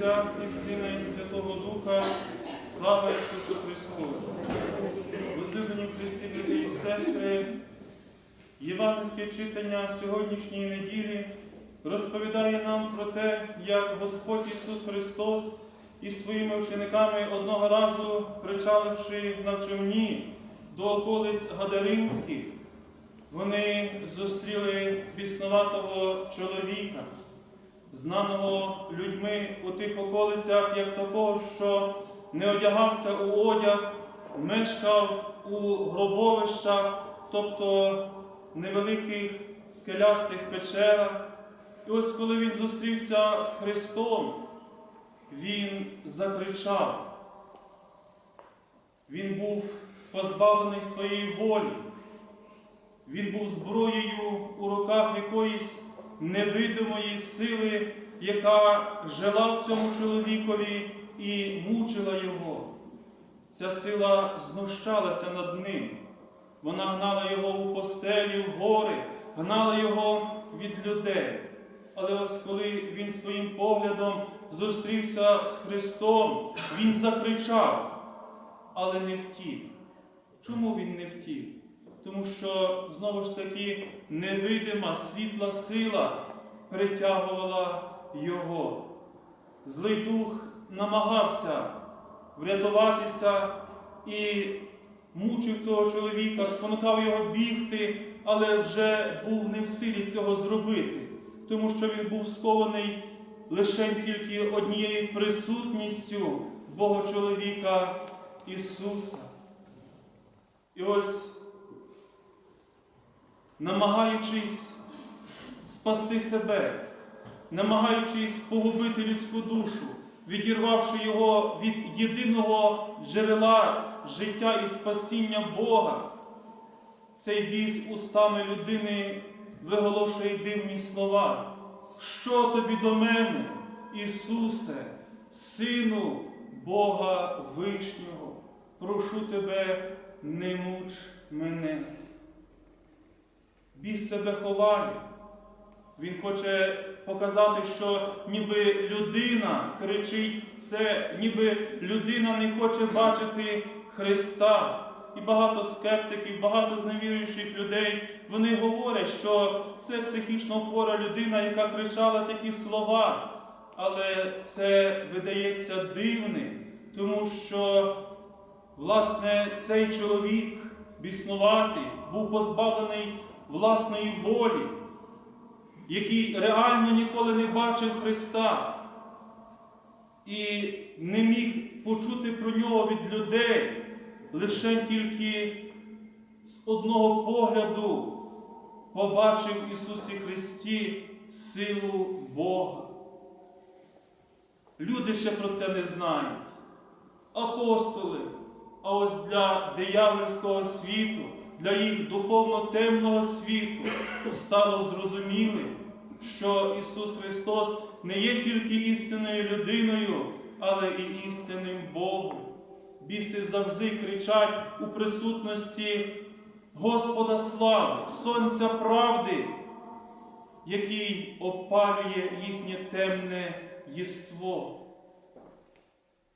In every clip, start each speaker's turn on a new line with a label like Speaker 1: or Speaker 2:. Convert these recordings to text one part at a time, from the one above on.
Speaker 1: Отця і Сина, і Святого Духа, слава Ісусу Христу! Возлюблені Христі, брати і сестри, Євангельське читання сьогоднішньої неділі розповідає нам про те, як Господь Ісус Христос із своїми учениками одного разу, причаливши на човні до околиць Гадаринських, вони зустріли біснуватого чоловіка, знаного людьми у тих околицях, як такого, що не одягався у одяг, мешкав у гробовищах, тобто невеликих скелястих печерах. І ось коли він зустрівся з Христом, він закричав. Він був позбавлений своєї волі. Він був зброєю у руках якоїсь невидимої сили, яка жила в цьому чоловікові і мучила його. Ця сила знущалася над ним. Вона гнала його у постелі, в гори, гнала його від людей. Але ось коли він своїм поглядом зустрівся з Христом, він закричав, але не втік. Чому він не втік? Тому що знову ж таки невидима світла сила притягувала його. Злий дух намагався врятуватися і мучив того чоловіка, спонукав його бігти, але вже був не в силі цього зробити, тому що він був скований лише тільки однією присутністю Бога чоловіка Ісуса. І ось намагаючись спасти себе, намагаючись погубити людську душу, відірвавши його від єдиного джерела життя і спасіння Бога, цей біс устами людини виголошує дивні слова. Що тобі до мене, Ісусе, Сину Бога Вишнього, прошу тебе, не муч мене. Біс себе ховає. Він хоче показати, що ніби людина кричить це, ніби людина не хоче бачити Христа. І багато скептиків, багато зневіруючих людей, вони говорять, що це психічно хвора людина, яка кричала такі слова. Але це видається дивним, тому що, власне, цей чоловік біснуватий був позбавлений власної волі, який реально ніколи не бачив Христа і не міг почути про нього від людей лише тільки з одного погляду побачив в Ісусі Христі силу Бога. Люди ще про це не знають. Апостоли, а ось для диявольського світу, для їх духовно темного світу стало зрозумілим, що Ісус Христос не є тільки істинною людиною, але і істинним Богом. Біси завжди кричать у присутності Господа слави, Сонця правди, який опалює їхнє темне єство.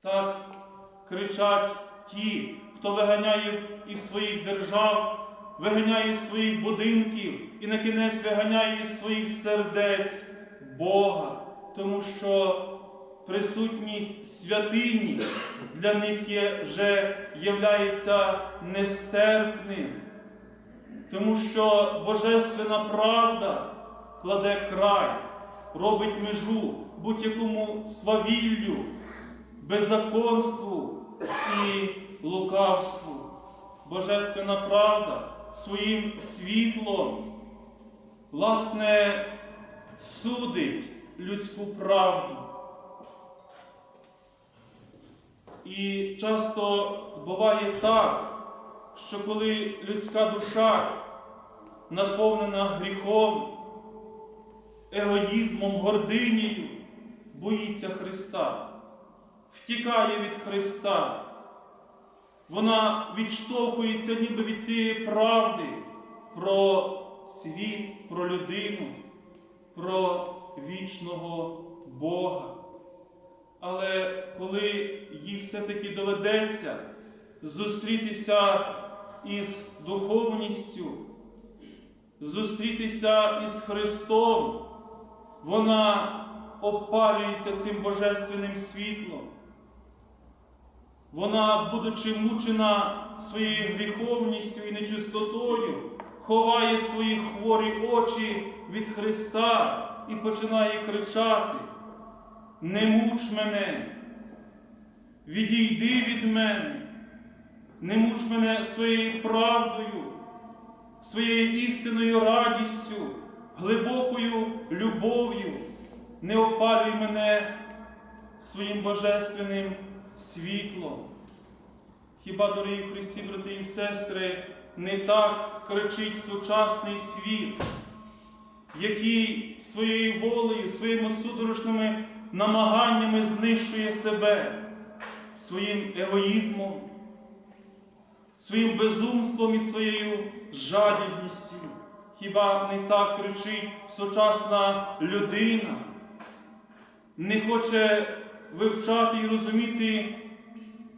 Speaker 1: Так кричать ті, хто виганяє із своїх держав, виганяє із своїх будинків і на кінець виганяє із своїх сердець Бога, тому що присутність святині для них є, вже являється нестерпним, тому що Божественна правда кладе край, робить межу будь-якому свавіллю, беззаконству і лукавству. Божественна правда своїм світлом, власне, судить людську правду. І часто буває так, що коли людська душа наповнена гріхом, егоїзмом, гординею, боїться Христа, втікає від Христа, вона відштовхується ніби від цієї правди про світ, про людину, про вічного Бога. Але коли їй все-таки доведеться зустрітися із духовністю, зустрітися із Христом, вона опалюється цим божественним світлом. Вона, будучи мучена своєю гріховністю і нечистотою, ховає свої хворі очі від Христа і починає кричати: Не муч мене, відійди від мене, не муч мене своєю правдою, своєю істинною радістю, глибокою любов'ю, не опалюй мене своїм божественним світлом. Хіба, дорогі Христі, брати і сестри, не так кричить сучасний світ, який своєю волею, своїми судорожними намаганнями знищує себе своїм егоїзмом, своїм безумством і своєю жадібністю. Хіба не так кричить сучасна людина, не хоче вивчати і розуміти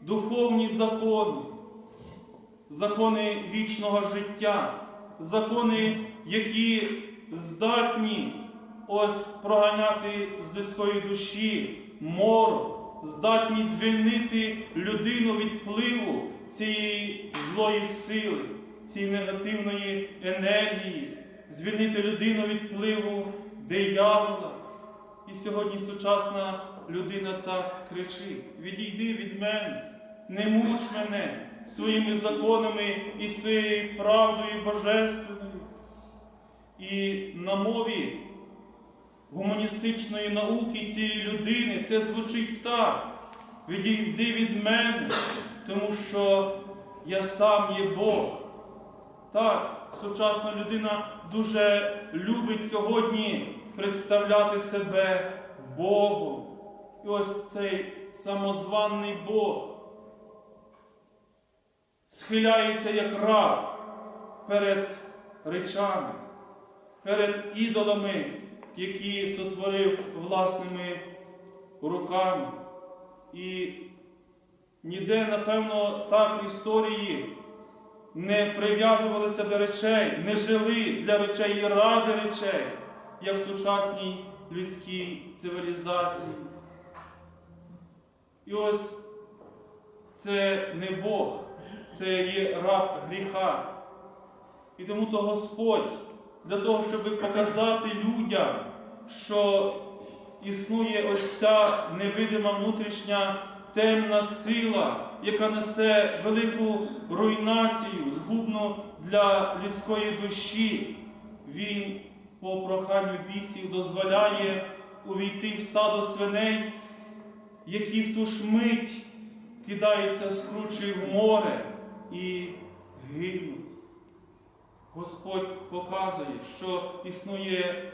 Speaker 1: духовні закони, закони вічного життя, закони, які здатні ось проганяти з людської душі морок, здатні звільнити людину від впливу цієї злої сили, цієї негативної енергії, звільнити людину від впливу диявола. І сьогодні сучасна людина так кричить: відійди від мене, не муч мене своїми законами і своєю правдою божественною. І на мові гуманістичної науки цієї людини це звучить так: відійди від мене, тому що я сам є Бог. Так, сучасна людина дуже любить сьогодні представляти себе Богом. І ось цей самозваний Бог схиляється як раб перед речами, перед ідолами, які сотворив власними руками. І ніде, напевно, так в історії не прив'язувалися до речей, не жили для речей і ради речей, як в сучасній людській цивілізації. І ось це не Бог, це є раб гріха. І тому то Господь для того, щоб показати людям, що існує ось ця невидима внутрішня темна сила, яка несе велику руйнацію, згубну для людської душі. Він по проханню бісів дозволяє увійти в стадо свиней, які в ту ж мить кидаються з кручі в море і гинуть. Господь показує, що існує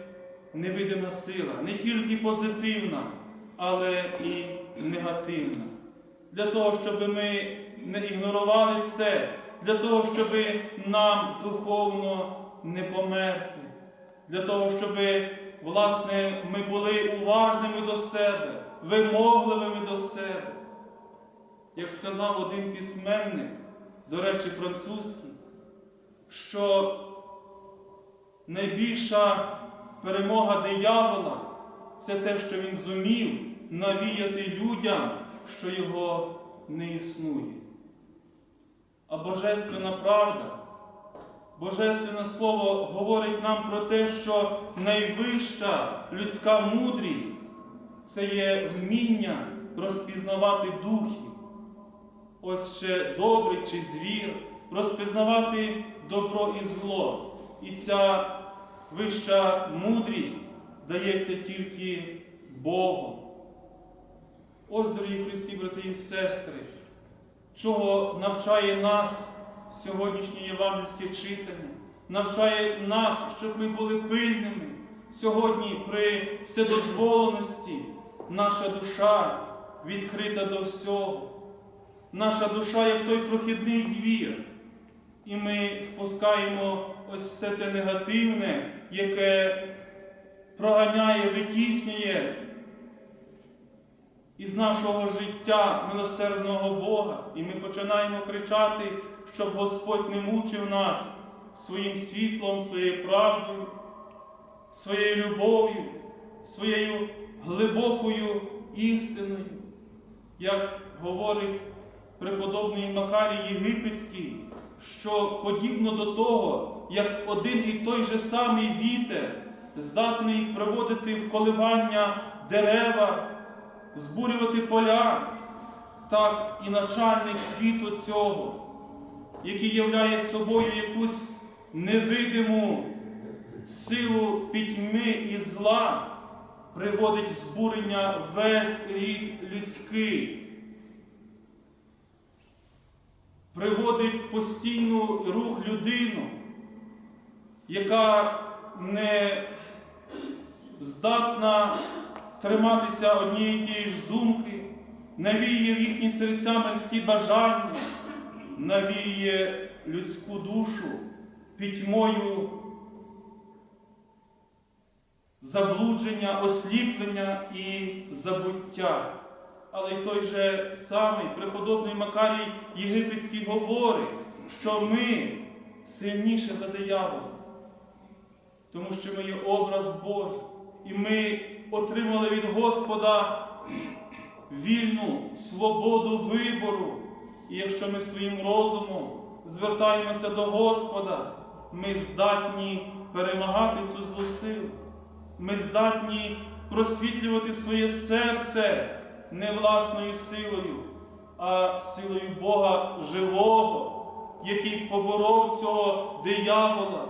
Speaker 1: невидима сила, не тільки позитивна, але і негативна. Для того, щоб ми не ігнорували це, для того, щоб нам духовно не померти, для того, щоб, власне, ми були уважними до себе, вимогливими до себе. Як сказав один письменник, до речі, французький, що найбільша перемога диявола це те, що він зумів навіяти людям, що його не існує. А Божественна правда, Божественне Слово говорить нам про те, що найвища людська мудрість це є вміння розпізнавати духів. Ось ще добрий чи звір, розпізнавати добро і зло. І ця вища мудрість дається тільки Богом. Ось, дорогі Христі, брати і сестри, чого навчає нас сьогоднішнє євангельське читання, навчає нас, щоб ми були пильними. Сьогодні при вседозволеності наша душа відкрита до всього. Наша душа, як той прохідний двір. І ми впускаємо ось все те негативне, яке проганяє, витіснює із нашого життя милосердного Бога, і ми починаємо кричати, щоб Господь не мучив нас своїм світлом, своєю правдою, своєю любов'ю, своєю глибокою істиною, як говорить преподобний Макарій Єгипетський, що подібно до того, як один і той же самий вітер здатний приводити в коливання дерева, збурювати поля, так і начальник світу цього, який являє собою якусь невидиму силу пітьми і зла, приводить збурення весь рід людський. Приводить постійну рух людину, яка не здатна триматися однієї тієї ж думки, навіє в їхні серця морські бажання, навіє людську душу пітьмою заблудження, осліплення і забуття. Але й той же самий преподобний Макарій Єгипетський говорить, що ми сильніше за диявола, тому що ми є образ Божий, і ми отримали від Господа вільну свободу вибору. І якщо ми своїм розумом звертаємося до Господа, ми здатні перемагати цю злу силу. Ми здатні просвітлювати своє серце не власною силою, а силою Бога живого, який поборов цього диявола,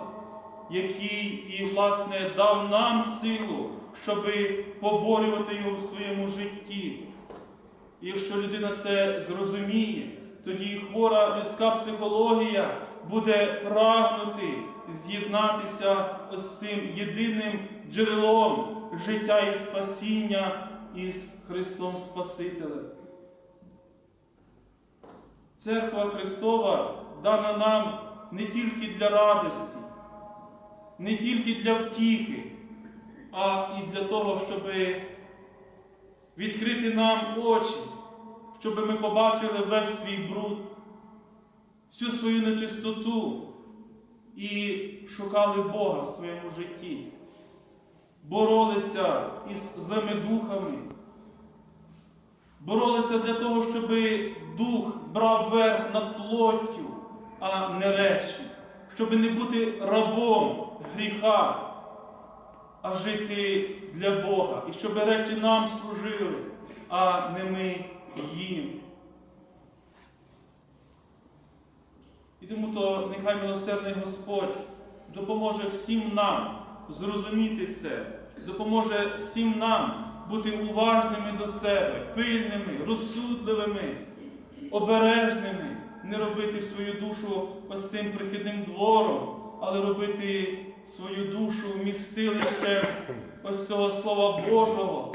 Speaker 1: який і, власне, дав нам силу, щоб поборювати його в своєму житті. І якщо людина це зрозуміє, тоді хвора людська психологія буде прагнути з'єднатися з цим єдиним джерелом життя і спасіння із Христом Спасителем. Церква Христова дана нам не тільки для радості, не тільки для втіхи, а і для того, щоб відкрити нам очі, щоб ми побачили весь свій бруд, всю свою нечистоту і шукали Бога в своєму житті, боролися із злими духами, боролися для того, щоб дух брав верх над плоттю, а не речі, щоб не бути рабом гріха а жити для Бога, і щоб речі нам служили, а не ми їм. І тому то нехай милосердний Господь допоможе всім нам зрозуміти це, допоможе всім нам бути уважними до себе, пильними, розсудливими, обережними, не робити свою душу ось цим прихідним двором, але робити свою душу вмістилищем ось цього Слова Божого,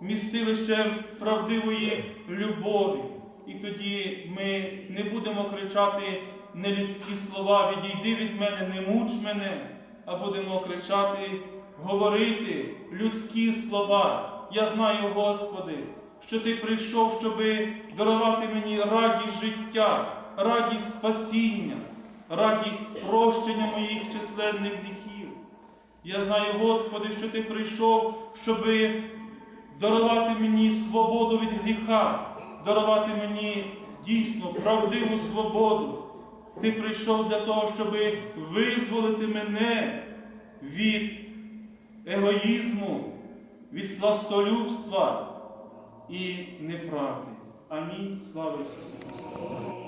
Speaker 1: вмістилищем правдивої любові. І тоді ми не будемо кричати нелюдські слова, відійди від мене, не муч мене, а будемо кричати, говорити людські слова. Я знаю, Господи, що Ти прийшов, щоби дарувати мені радість життя, радість спасіння радість прощення моїх численних гріхів. Я знаю, Господи, що Ти прийшов, щоби дарувати мені свободу від гріха, дарувати мені дійсно правдиву свободу. Ти прийшов для того, щоб визволити мене від егоїзму, від сластолюбства і неправди. Амінь. Слава Ісусу!